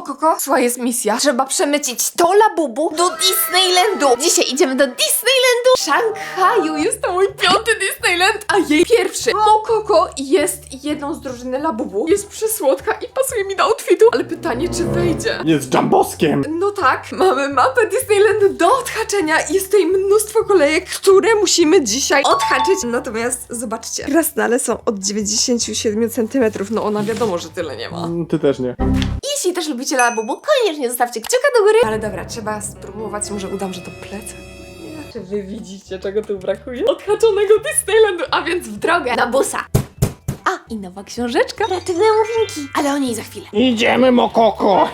Mokoko, słuchaj, jest misja. Trzeba przemycić to labubu do Disneylandu. Dzisiaj idziemy do Disneylandu w Szanghaju. Jest to mój piąty Disneyland, a jej pierwszy. Mokoko jest jedną z drużyny labubu. Jest przesłodka i pasuje mi do outfitu, ale pytanie, czy wejdzie? Jest jamboskiem! No tak, mamy mapę Disneylandu do odhaczenia. Jest tutaj mnóstwo kolejek, które musimy dzisiaj odhaczyć. Natomiast zobaczcie, krasnale są od 97 cm. No ona wiadomo, że tyle nie ma. Mm, Ty też nie. Jeśli też lubicie Labubu, koniecznie zostawcie kciuka do góry. Ale dobra, trzeba spróbować, może udam, że to plecak. Czy wy widzicie, czego tu brakuje? Odhaczonego Disneylandu, a więc w drogę na busa. A, i nowa książeczka. Kreatywne murzyńki. Ale o niej za chwilę. Idziemy Mokoko!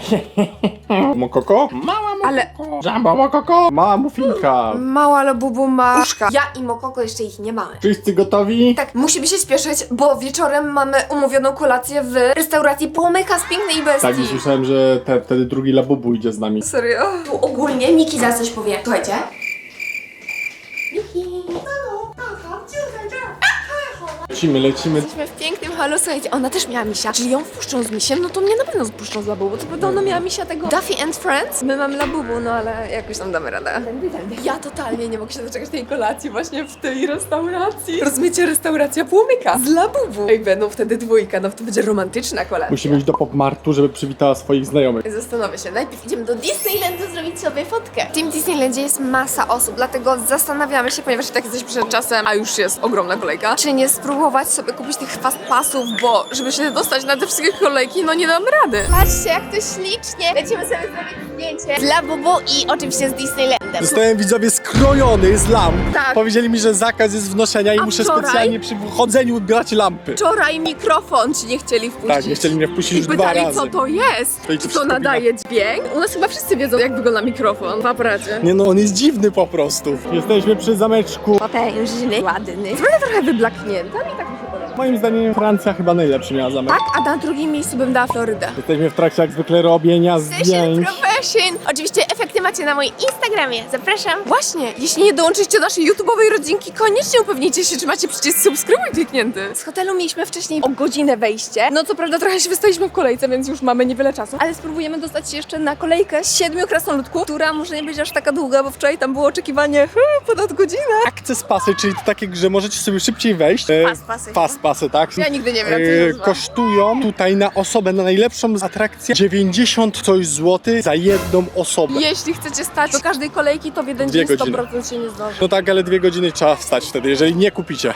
Mokoko? Mała Mokoko! Ale- Jumbo Mokoko! Mała mufinka! Mała Labubu ma uszka. Ja i Mokoko jeszcze ich nie mamy. Wszyscy gotowi? Tak, musimy się spieszyć, bo wieczorem mamy umówioną kolację w restauracji Płomyka z Pięknej Bestii. Tak, już myślałem, że te, wtedy drugi labubu idzie z nami. Serio? Tu ogólnie Miki za coś powie. Słuchajcie. Miki. Lecimy, lecimy. Jesteśmy w pięknym halu, słuchajcie, ona też miała misia. Czyli ją wpuszczą z misiem, no to mnie na pewno wpuszczą z Labubu. Co prawda ona miała misia tego Duffy and Friends. My mamy Labubu, no ale jakoś tam damy radę. Ja totalnie nie mogę się doczekać tej kolacji właśnie w tej restauracji. Rozumiecie, restauracja Płomyka z Labubu. Ej, będą wtedy dwójka, no to będzie romantyczna kolacja. Musimy iść do Popmartu, żeby przywitała swoich znajomych. Zastanowię się. Najpierw idziemy do Disneylandu zrobić sobie fotkę. W tym Disneylandzie jest masa osób, dlatego zastanawiamy się, ponieważ i tak jesteśmy przed czasem, a już jest ogromna kolejka, czy nie spróbować sobie kupić tych fast passów, bo żeby się dostać na te wszystkie kolejki, no nie dam rady. Patrzcie, jak to ślicznie. Lecimy sobie zrobić zdjęcie dla Bubu i oczywiście z Disneylandem. Zostałem widzowie skrojony z lamp. Tak. Powiedzieli mi, że zakaz jest wnoszenia i A muszę wczoraj? specjalnie przy chodzeniu brać lampy. Wczoraj mikrofon ci nie chcieli wpuścić. Tak, nie chcieli mnie wpuścić I już dwa pytali, razy. co to jest, To i co nadaje dźwięk. U nas chyba wszyscy wiedzą, jak wygląda mikrofon w aparacie. Nie no, on jest dziwny po prostu. Jesteśmy przy zameczku. Potężny, ładny. Trochę trochę wyblaknięty, ale i tak. Moim zdaniem Francja chyba najlepszy miała zamek. Tak, a na drugim miejscu bym dała Florydę. Jesteśmy w trakcie jak zwykle robienia Session zdjęć. Profession! Oczywiście macie na moim Instagramie. Zapraszam. Właśnie, jeśli nie dołączycie do naszej YouTube'owej rodzinki, koniecznie upewnijcie się, czy macie przycisk subskrybuj kliknięty. Z hotelu mieliśmy wcześniej o godzinę wejście. No co prawda trochę się wystaliśmy w kolejce, więc już mamy niewiele czasu. Ale spróbujemy dostać się jeszcze na kolejkę siedmiu krasnoludków, która może nie być aż taka długa, bo wczoraj tam było oczekiwanie hmm, ponad godzinę. Akces pasy, czyli to takie, że możecie sobie szybciej wejść. E, Fast pasy. Fast pasy, tak? Ja nigdy nie wiem, jak to się E, nazywa. kosztują tutaj na osobę, na najlepszą atrakcję 90 coś złotych za jedną osobę. Jeśli chcecie stać do każdej kolejki, to w jeden Dwie dzień godziny. 100% się nie zdąży. No tak, ale dwie godziny trzeba wstać wtedy, jeżeli nie kupicie.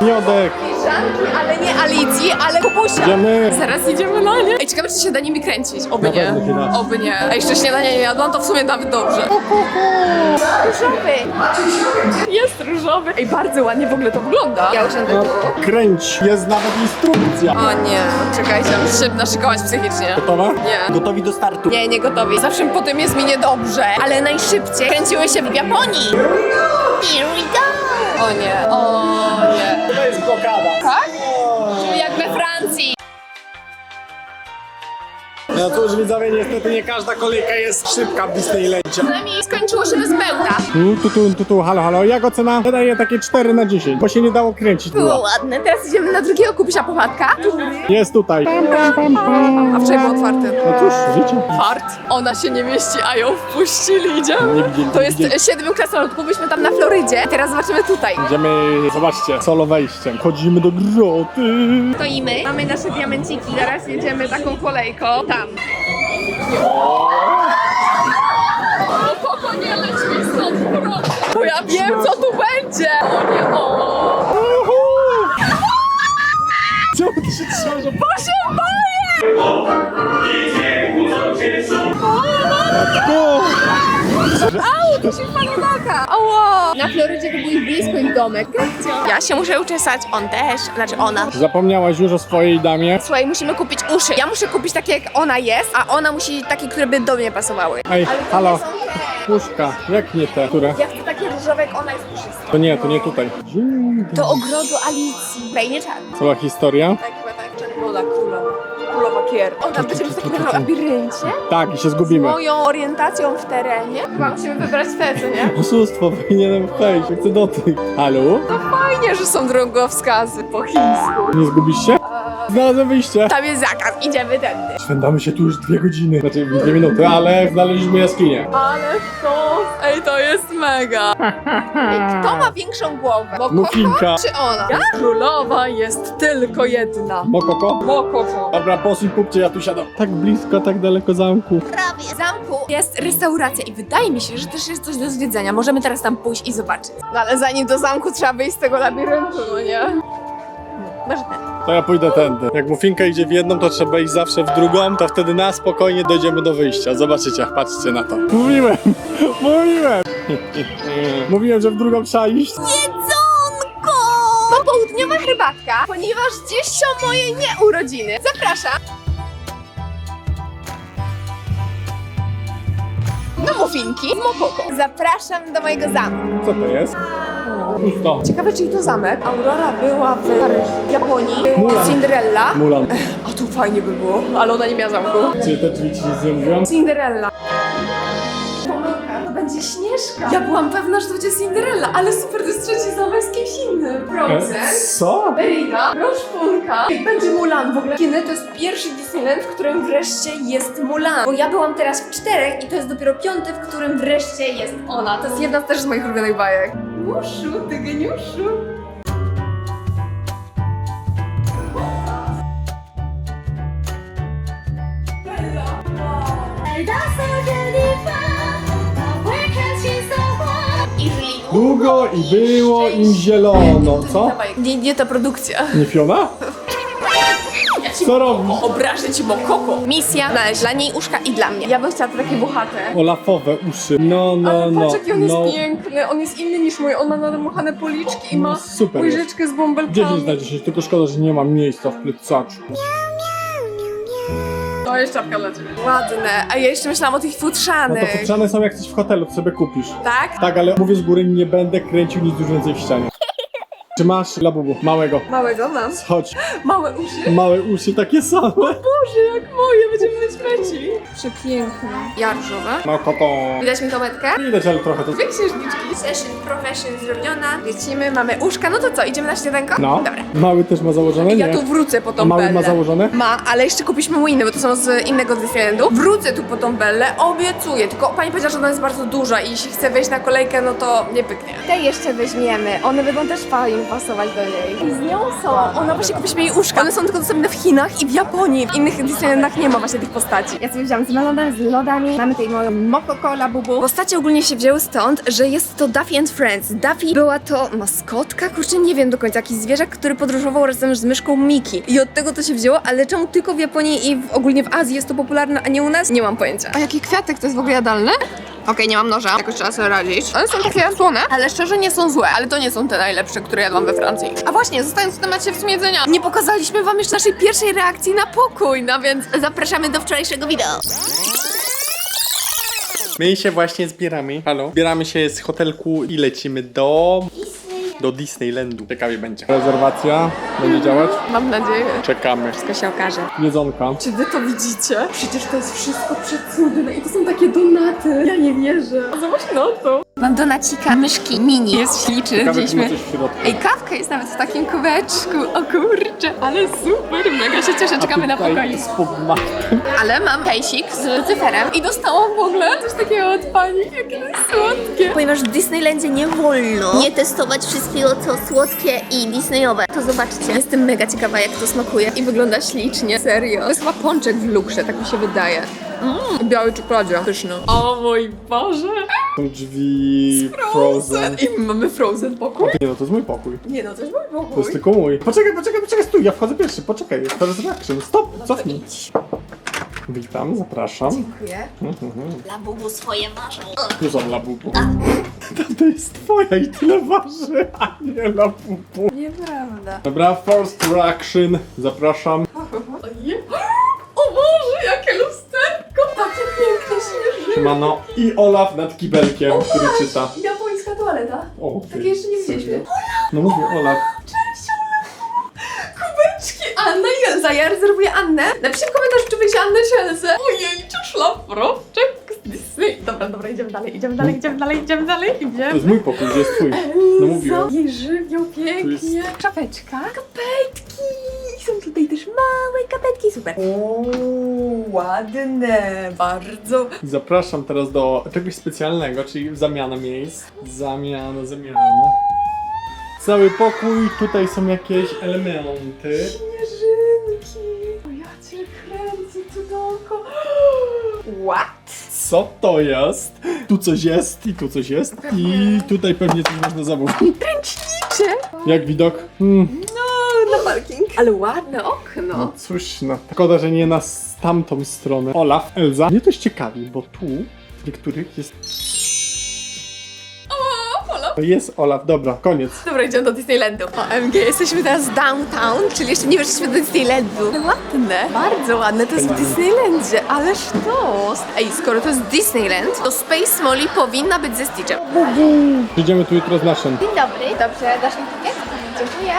Miodek, Żanki, ale nie Alicji, ale Kubusia. idziemy. Zaraz idziemy na nie. Ej, ciekawe, czy się da nimi kręcić. Oby Na nie. pewno się da. Oby nie. A jeszcze śniadania nie jadłam, to w sumie nawet dobrze. Różowy. Jest różowy. Ej, bardzo ładnie w ogóle to wygląda. Ja usiądę No, tu. kręć, jest nawet instrukcja. O nie, czekajcie, muszę się naszykować psychicznie. Gotowa? Nie. Gotowi do startu. Nie, nie gotowi. Zawsze po tym jest mi niedobrze. Ale najszybciej kręciły się w Japonii. Here we go. O nie, o. To jest blokada. Tak? Czyli jak we Francji. No cóż widzowie, niestety nie każda kolejka jest szybka w Disneylandzie. Przynajmniej skończyło się bez bełta. Tu, tu, tu, tu, tu, halo, halo. Jak ocena? Wydaje takie 4 na 10, bo się nie dało kręcić. Było Było. ładne. Teraz idziemy na drugiego kubusia pomadka. Jest tutaj. A wczoraj był otwarty. No cóż, życie. Fart. Ona się nie mieści, a ją wpuścili. Idziemy. Nie widzieli, To nie jest widzieli. siedmiu krasnoludków. Byliśmy tam na Florydzie. Teraz zobaczymy tutaj. Idziemy, zobaczcie, solo wejściem. Chodzimy do groty. Stoimy. Mamy nasze diamenciki. Teraz jedziemy taką kolejką. Tam. O, Koko, nie leć mi stąd, proszę. Bo ja wiem, co tu będzie. O nie, o. Czemu ty się trzymasz? Bo się boję! O! Au, to się panodaka! Ała! Na Florydzie to był ich blisko ich domek. Ja się muszę uczesać, on też, znaczy ona. Zapomniałaś już o swojej damie. Słuchaj, musimy kupić uszy. Ja muszę kupić takie jak ona jest, a ona musi takie, które by do mnie pasowały. Ej, Ale to halo. Puszka, jak nie te, które? Ja chcę takie różowe, jak ona jest puszysta. To nie, to nie tutaj. Do ogrodu Alicji. Fajnie czarny. Cała historia? Tak, Królowa Kier. Ona będzie w takim labiryncie. Tak, i się Z zgubimy. moją orientacją w terenie. Chyba musimy wybrać te, co nie? Oszustwo, powinienem wejść, chcę do tych. Halo? To fajnie, że są drogowskazy po chińsku. Nie zgubisz się? Znalazłem wyjście. Tam jest zakaz, idziemy tędy. Spędzamy się tu już dwie godziny, znaczy dwie minuty, ale znaleźliśmy jaskinię. Ale to, ej, to jest mega. Ej, kto ma większą głowę? Mokoko czy ona? Ja? Królowa jest tylko jedna. Mokoko? Mokoko. Dobra, posuń kupcie, ja tu siadam. Tak blisko, tak daleko zamku. W zamku jest restauracja i wydaje mi się, że też jest coś do zwiedzenia. Możemy teraz tam pójść i zobaczyć. No ale zanim do zamku trzeba wyjść z tego labiryntu, no nie? Masz ten. To ja pójdę tędy. Jak mufinka idzie w jedną, to trzeba iść zawsze w drugą, to wtedy na spokojnie dojdziemy do wyjścia. Zobaczycie, patrzcie na to. Mówiłem, mówiłem. Mówiłem, że w drugą trzeba iść. Jedzonko! Popołudniowa herbatka, ponieważ dziś są moje nieurodziny. Zapraszam. Do muffinki w Mokoko. Zapraszam do mojego zamku. Co to jest? Pusto. Ciekawe, czy to zamek. Aurora była w Paryżu, w Japonii. Mulan. Cinderella. Mulan. A tu fajnie by było, ale ona nie miała zamku. Czy te drzwi ci nie? Cinderella. To będzie Śnieżka. Ja byłam pewna, że to będzie Cinderella, ale super, to jest trzeci zamek z kimś innym. Frozen. Co? Merida, Roszpunka będzie Mulan. W ogóle Kiny to jest pierwszy Disneyland, w którym wreszcie jest Mulan. Bo ja byłam teraz w czterech i to jest dopiero piąty, w którym wreszcie jest ona. To jest jedna też z moich ulubionych bajek. Muszu, ty geniuszu. Długo i było im zielono, co? Nie, nie ta produkcja. Nie Fiona? Ci Co robisz? obrażę ci Mokoko. Misja znaleźć dla niej uszka i dla mnie. Ja bym chciała to takie buchate. Olafowe uszy. No, no, Ale no. patrz jaki on jest no. piękny, on jest inny niż mój, on ma nadmuchane policzki i No, ma super jest. łyżeczkę z bąbelkami. 10 na 10, tylko szkoda, że nie mam miejsca w plecaczu. To jest czapka dla ciebie. Ładne, a ja jeszcze myślałam o tych No futrzanych. to futrzane są jak coś w hotelu, sobie kupisz. Tak? Tak, ale mówię z góry, nie będę kręcił nic już więcej w ścianie. Czy masz labubu? Małego. Małego mam. Chodź. Małe uszy. Małe uszy, takie same. Boże, jak moje, będziemy mieć meci. Przepiękne. Jarżowe. No koto. Widać mi tą metkę? Widać, ale trochę to... Dwie księżniczki. Session profession zrobiona. Lecimy, mamy uszka. No to co, idziemy na śniadanko? No. Dobra. Mały też ma założone? Ja Nie. tu wrócę po tą mały bellę. ma założone? Ma, ale jeszcze kupiliśmy mu inne, bo to są z innego Disneylandu. Wrócę tu po tą bellę, obiecuję. Tylko pani powiedziała, że ona jest bardzo duża i jeśli chce wejść na kolejkę, no to nie pyknie. Te jeszcze weźmiemy. One będą też fajnie pasować do niej. I z nią są. Ona właśnie kupiliśmy jej uszka. One są tylko dostępne w Chinach i w Japonii. W innych Disneylandach nie ma właśnie tych postaci. Ja sobie wziąłam z melodem, z lodami. Mamy tutaj moją Mokoko Bubu. Postacie ogólnie się wzięły stąd, że jest to Daffy and Friends. Daffy była to maskotka? Kurczę, nie wiem do końca. Jakiś zwierzak, który podróżował razem z myszką Miki. I od tego to się wzięło, ale czemu tylko w Japonii i w, ogólnie w Azji jest to popularne, a nie u nas? Nie mam pojęcia. A jaki kwiatek? To jest w ogóle jadalne? Okej, nie mam noża, jakoś trzeba sobie radzić. One są takie słone, ale szczerze nie są złe, ale to nie są te najlepsze, które jadłam we Francji. A właśnie, zostając w temacie w sumie jedzenia, nie pokazaliśmy wam jeszcze naszej pierwszej reakcji na pokój, no więc zapraszamy do wczorajszego wideo. My się właśnie zbieramy. Halo? Zbieramy się z hotelku i lecimy do... Do Disneylandu. Ciekawie będzie. Rezerwacja będzie działać? Mam nadzieję. Czekamy. Wszystko się okaże. Jedzonka. Czy wy to widzicie? Przecież to jest wszystko przecudne i to są takie donaty. Ja nie wierzę. Zobacz na to. Mam donacika myszki mini. Jest śliczny. Wzięliśmy... Ej, kawka jest nawet w takim kubeczku. O kurczę, ale super. Mega się cieszę. Czekamy na pogmatem. Ale mam pejsik z Lucyferem i dostałam w ogóle coś takiego od pani, jakie to jest słodkie. Ponieważ w Disneylandzie nie wolno nie testować wszystkiego, co słodkie i Disneyowe. To zobaczcie. Jestem mega ciekawa, jak to smakuje i wygląda ślicznie, serio. To jest chyba pączek w lukrze, tak mi się wydaje. Mm, białej czekoladzie, pyszny. O mój Boże! Są drzwi Frozen. I mamy Frozen pokój? Nie no, to jest mój pokój. Nie no, to jest mój To pokój. jest tylko mój. Poczekaj, poczekaj, poczekaj, stój, ja wchodzę pierwszy, poczekaj. First reaction, stop, cofnij. Witam, zapraszam. Dziękuję. Dla Bubu swoje marzą. Tu są labubu. To jest twoja i tyle waży, a nie labubu. Nieprawda. Dobra, first reaction, zapraszam. O Boże, jakie lusterko! Takie piękne śnieżyny. Siemano. I Olaf nad kibelkiem, który czyta. Japońska toaleta. O, ty, Takie jeszcze nie widzieliśmy. serio? No mówię Olaf. Cześć, Kubeczki! Anna i Elza, ja rezerwuję Annę. Napiszcie w komentarzu, czy wyjdzie Annę czy Elzę. Ojej, czy szlafroczek z Disney. Dobra, dobra, idziemy dalej, idziemy dalej, idziemy dalej, idziemy dalej, To idziemy. jest mój pokój, gdzie jest twój. No mówiłem. Jej żywioł Tu jest- pięknie. Czapeczka. Kapejtki. Są tutaj też małe kapetki, super. O, ładne, bardzo. Zapraszam teraz do czegoś specjalnego, czyli zamiana miejsc. Zamiana, zamiana. Cały pokój, tutaj są jakieś elementy. Śnieżynki. O, ja cię kręcę, cudowko. What? Co to jest? Tu coś jest i tu coś jest i tutaj pewnie coś można zamówić. Ręcznicze. Jak widok? Hmm. Ale ładne okno. No cóż, no. Szkoda, że nie na s- tamtą stronę. Olaf, Elza. Mnie to ciekawi, bo tu w niektórych jest... O. To jest Olaf, dobra, koniec. Dobra, idziemy do Disneylandu. OMG, jesteśmy teraz downtown, czyli jeszcze nie weszliśmy do Disneylandu. Ładne, bardzo ładne, to jest w Disneylandzie, ależ to. Ej, skoro to jest Disneyland, to Space Molly powinna być ze Stitchem. Idziemy tu jutro z naszym. Dzień dobry. Dobrze, dasz mi ticket? Dziękuję.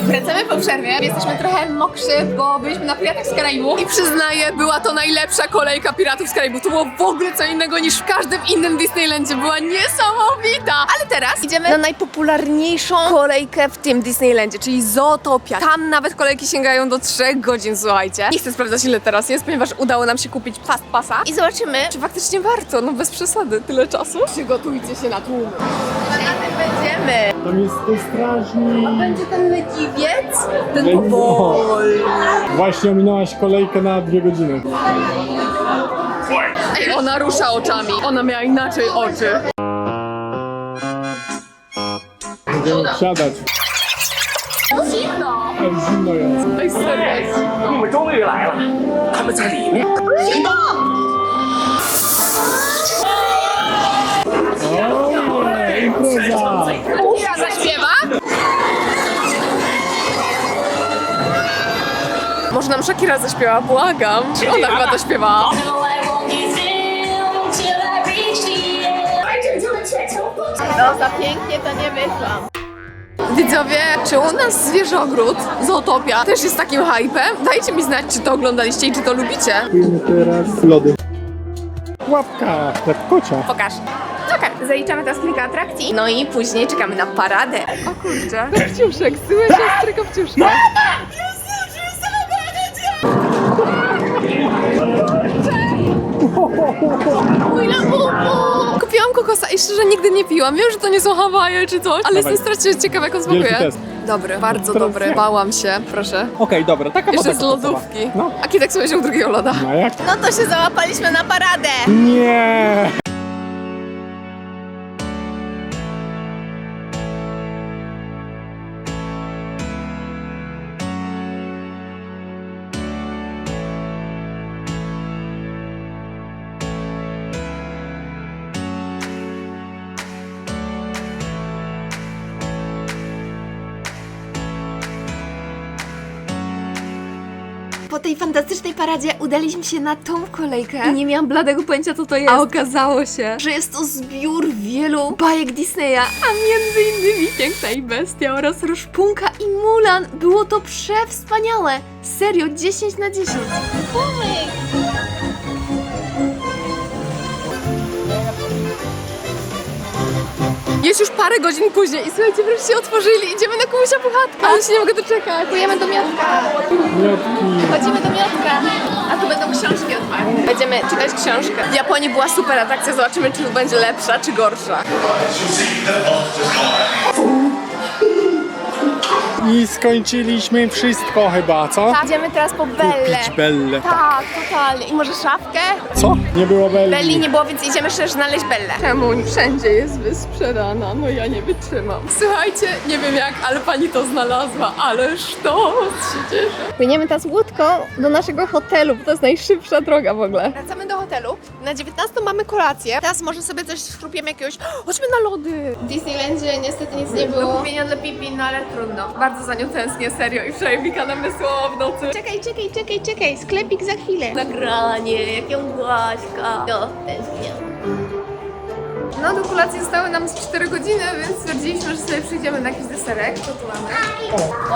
Wracamy po przerwie. Jesteśmy trochę mokrzy, bo byliśmy na Piratach z Karaibów i przyznaję, była to najlepsza kolejka Piratów z Karaibów. To było w ogóle co innego niż w każdym innym Disneylandzie. Była niesamowita! Ale teraz idziemy na najpopularniejszą kolejkę w tym Disneylandzie, czyli Zootopia. Tam nawet kolejki sięgają do 3 godzin, słuchajcie. Nie chcę sprawdzać ile teraz jest, ponieważ udało nam się kupić Fast Passa i zobaczymy, czy faktycznie warto, no bez przesady, tyle czasu. Przygotujcie się na tłum. Będziemy. Tam jest ten strażnik. Będzie ten leciwiec? Ten Leciwiec. powoli. Właśnie ominęłaś kolejkę na dwie godziny. Ej, ona rusza oczami. Ona miała inaczej oczy. Będziemy wsiadać. Zimno. Ale zimno jest. Ej, serio. 你们终于来了，他们在里面。 O, impreza! Kira Może nam Shakira zaśpiewa, błagam. Czy ona chyba to śpiewała? No, za pięknie to nie wyszłam. Widzowie, czy u nas Zwierzogród, Zootopia też jest takim hypem? Dajcie mi znać, czy to oglądaliście i czy to lubicie. Kupujemy teraz lody. Łapka, jak kocia. Pokaż. Okej, zaliczamy teraz kilka atrakcji. No i później czekamy na paradę. O kurczę. Kopciuszek, syłeś ostry kopciuszka. Mój labubu! Kupiłam kokosa i szczerze nigdy nie piłam. Wiem, że to nie są Hawaje czy coś, ale Dawaj. jestem strasznie ciekawa, jak on Wielki smakuje. test. Dobry, bardzo Teraz dobry. nie. Bałam się, proszę. Okej, dobra, taka Jeszcze woda z lodówki. No. A Kitek sobie wziął drugiego loda. No jak? No to się załapaliśmy na paradę. Nie! Po tej fantastycznej paradzie udaliśmy się na tą kolejkę i nie miałam bladego pojęcia co to jest. A okazało się, że jest to zbiór wielu bajek Disneya, a między innymi Piękna i Bestia oraz Roszpunka i Mulan. Było to przewspaniałe. Serio, 10 na 10. Jest już parę godzin później i słuchajcie, wreszcie otworzyli. Idziemy na Kumusia Puchatka. Ale się nie mogę doczekać. Pójdziemy do Miotka. Miotki. Chodzimy do Miotka. A tu będą książki otwarte. Będziemy czytać książkę. W Japonii była super atrakcja. Zobaczymy, czy będzie lepsza, czy gorsza. I skończyliśmy wszystko chyba, co? Tak, idziemy teraz po Belle. Kupić Belle. Tak, totalnie. I może szafkę? Co? Nie było Belli. Belli nie było, więc idziemy też znaleźć Belle. Czemu wszędzie jest wysprzedana? No ja nie wytrzymam. Słuchajcie, nie wiem jak, ale pani to znalazła. Ależ to się cieszę. Płyniemy teraz łódką do naszego hotelu, bo to jest najszybsza droga w ogóle. Wracamy do hotelu. Na 19 mamy kolację. Teraz może sobie coś schrupiemy jakiegoś. Chodźmy na lody. W Disneylandzie niestety nic nie było. Do kupienia dla Pipi, no ale trudno. Bardzo za nią tęsknię, serio. I wczoraj Mika nam wysłała w nocy. Czekaj, czekaj, czekaj, czekaj, sklepik za chwilę. Nagranie, jak ją głaśka. No, tęsknię. No do kolacji zostały nam z 4 godziny, więc stwierdziliśmy, że sobie przyjdziemy na jakiś deserek. Co tu mamy?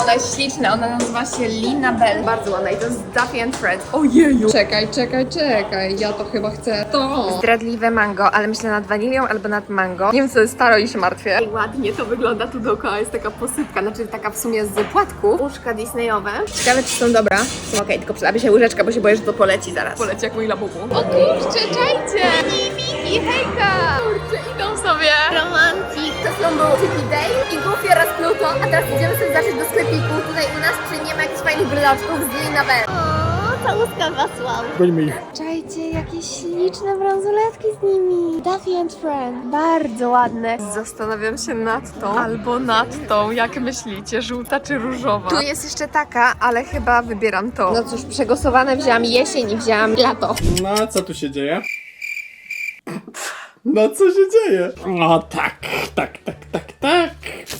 Ona jest śliczna, ona nazywa się Lina Bell. Bardzo ładna i to jest Duffy and Fred. Ojeju! Czekaj, czekaj, czekaj, ja to chyba chcę to. Zdradliwe mango, ale myślę nad wanilią albo nad mango. Nie wiem co jest staro i się martwię. I ładnie to wygląda tu dookoła, jest taka posypka, znaczy taka w sumie z płatków. Uszka Disneyowe. Ciekawe czy są dobra. Są okej, tylko przydałaby się łyżeczka, bo się boję, że to poleci zaraz. Poleci jak mój labubu. O kurczę, czajcie! Miki, hejka! Kurczę, idą sobie. Romantik. To są był Tiki Day i Goofy oraz Pluto. A teraz idziemy sobie zacząć do sklepiku tutaj u nas, czy nie ma jakichś fajnych bryloczków z Lina Bell. Całuska was wow. Gońmy ich. Czajcie, jakie śliczne bransoletki z nimi. Duffy and Friend. Bardzo ładne. Zastanawiam się nad tą albo nad tą. Jak myślicie, żółta czy różowa? Tu jest jeszcze taka, ale chyba wybieram to. No cóż, przegłosowane wzięłam jesień i wzięłam lato. No, a co tu się dzieje? No, co się dzieje? No, tak, tak, tak, tak, tak.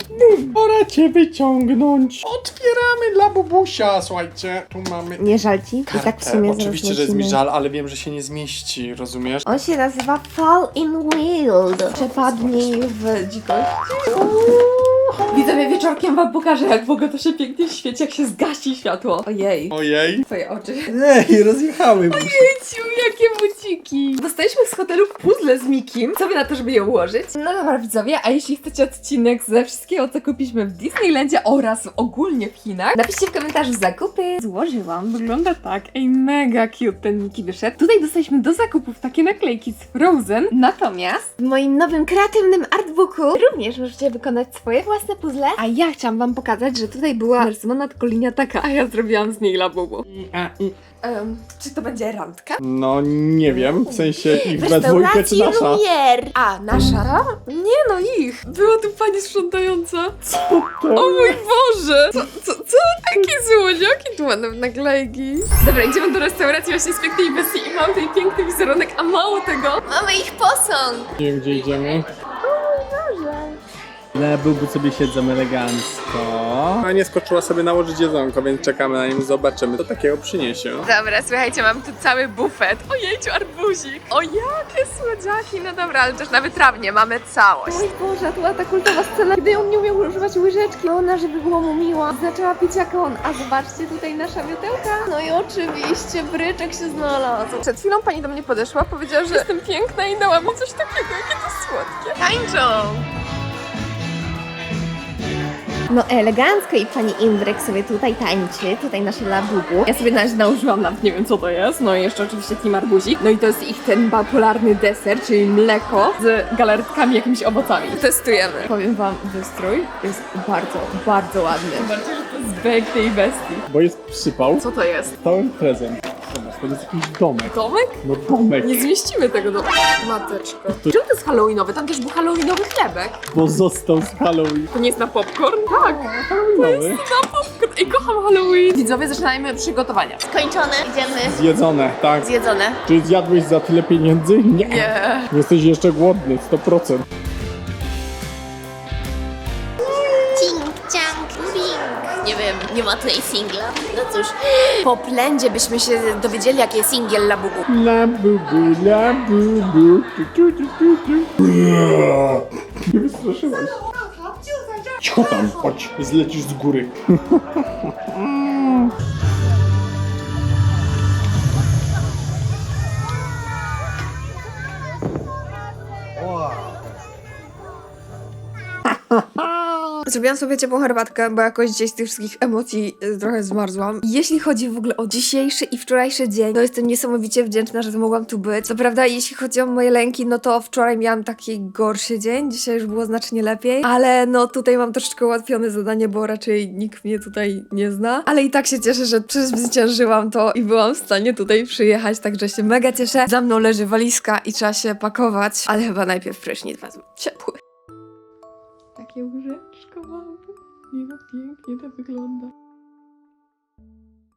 Bum, Pora cię wyciągnąć. Otwieramy dla bubusia, słuchajcie. Tu mamy Nie żal ci? I tak w sumie Oczywiście, że jest mi żal, ale wiem, że się nie zmieści, rozumiesz? On się nazywa Fall in Wild. Przepadnij w dzikość. Widzowie, wieczorkiem wam pokażę, jak w ogóle to się pięknie świeci, jak się zgasi światło. Ojej. Ojej. Twoje oczy. Ej, rozjechały mi się. Ciu, jakie buciki! Dostaliśmy z hotelu puzzle z Mikim. Co wy na to, żeby je ułożyć? No dobra, widzowie, a jeśli chcecie odcinek ze wszystkiego, co kupiliśmy w Disneylandzie oraz ogólnie w Chinach, napiszcie w komentarzu zakupy. Złożyłam, wygląda tak. Ej, mega cute ten Miki wyszedł. Tutaj dostaliśmy do zakupów takie naklejki z Frozen. Natomiast w moim nowym kreatywnym artbooku również możecie wykonać swoje własne puzzle. A ja chciałam wam pokazać, że tutaj była narysowana tylko linia taka, a ja zrobiłam z niej labubu. A, i- Um, czy to będzie randka? No, nie wiem, w sensie ich we dwójkę czy nasza? Lumière. A, nasza? Nie no, ich. Była tu pani sprzątająca. Co O to? mój Boże! Co, co, co? Jakie złodziaki tu ładne naklejki. Dobra, idziemy do restauracji właśnie z pięknej bestii i mam tutaj piękny wizerunek, a mało tego. Mamy ich posąg. Nie wiem, gdzie idziemy. Na byłby sobie siedzą elegancko. A nie skoczyła sobie nałożyć jedzonko, więc czekamy na nim, zobaczymy, co takiego przyniesie. Dobra, słuchajcie, mam tu cały bufet. Ojejciu, arbuzik. O, jakie słodziaki. No dobra, ale też na wytrawnie mamy całość. Oj Boże, to była ta kultowa scena, kiedy on nie umiał używać łyżeczki. Ona, żeby było mu miło, zaczęła pić jak on. A zobaczcie, tutaj nasza miotełka. No i oczywiście, bryczek się znalazł. Przed chwilą pani do mnie podeszła, powiedziała, że jestem piękna i dała mi coś takiego, jakie to słodkie. Tańczą! No elegancko i pani Indrek sobie tutaj tańczy, tutaj nasze labubu. Ja sobie nawet nałożyłam nawet nie wiem co to jest. No i jeszcze oczywiście Team Arbuzik. No i to jest ich ten popularny deser, czyli mleko z galaretkami, jakimiś owocami. Testujemy. Powiem wam, wystrój jest bardzo, bardzo ładny. Zobaczcie, że to jest bek tej bestii. Bo jest przypał, Co to jest? cały prezent. To jest jakiś domek. Domek? No domek, Nie zmieścimy tego do... Mateczko. Czemu to jest halloweenowe? Tam też był halloweenowy chlebek. bo został z Halloween. To nie jest na popcorn? Tak. Halloweenowy. Na popcorn. Ej, kocham Halloween. Widzowie, zaczynajmy przygotowania. Skończone, idziemy. Zjedzone, tak. Zjedzone. Czy zjadłeś za tyle pieniędzy? Nie. Nie. Jesteś jeszcze głodny, 100%. Nie ma tutaj singla. No cóż, Po plędzie byśmy się dowiedzieli, jaki jest singiel Labubu. La bu bu, la bu bu, tu, tu, tu, tu, tu. Nie wystraszyłaś. Cicho tam, chodź, zlecisz z góry. Zrobiłam sobie ciepłą herbatkę, bo jakoś gdzieś z tych wszystkich emocji y, trochę zmarzłam. Jeśli chodzi w ogóle o dzisiejszy i wczorajszy dzień, to jestem niesamowicie wdzięczna, że mogłam tu być. Co prawda, jeśli chodzi o moje lęki, no to wczoraj miałam taki gorszy dzień, dzisiaj już było znacznie lepiej, ale no tutaj mam troszeczkę ułatwione zadanie, bo raczej nikt mnie tutaj nie zna. Ale i tak się cieszę, że przezwyciężyłam to i byłam w stanie tutaj przyjechać, także się mega cieszę. Za mną leży walizka i trzeba się pakować, ale chyba najpierw prysznic wezmę. Ciepły. Takie no, pięknie to wygląda.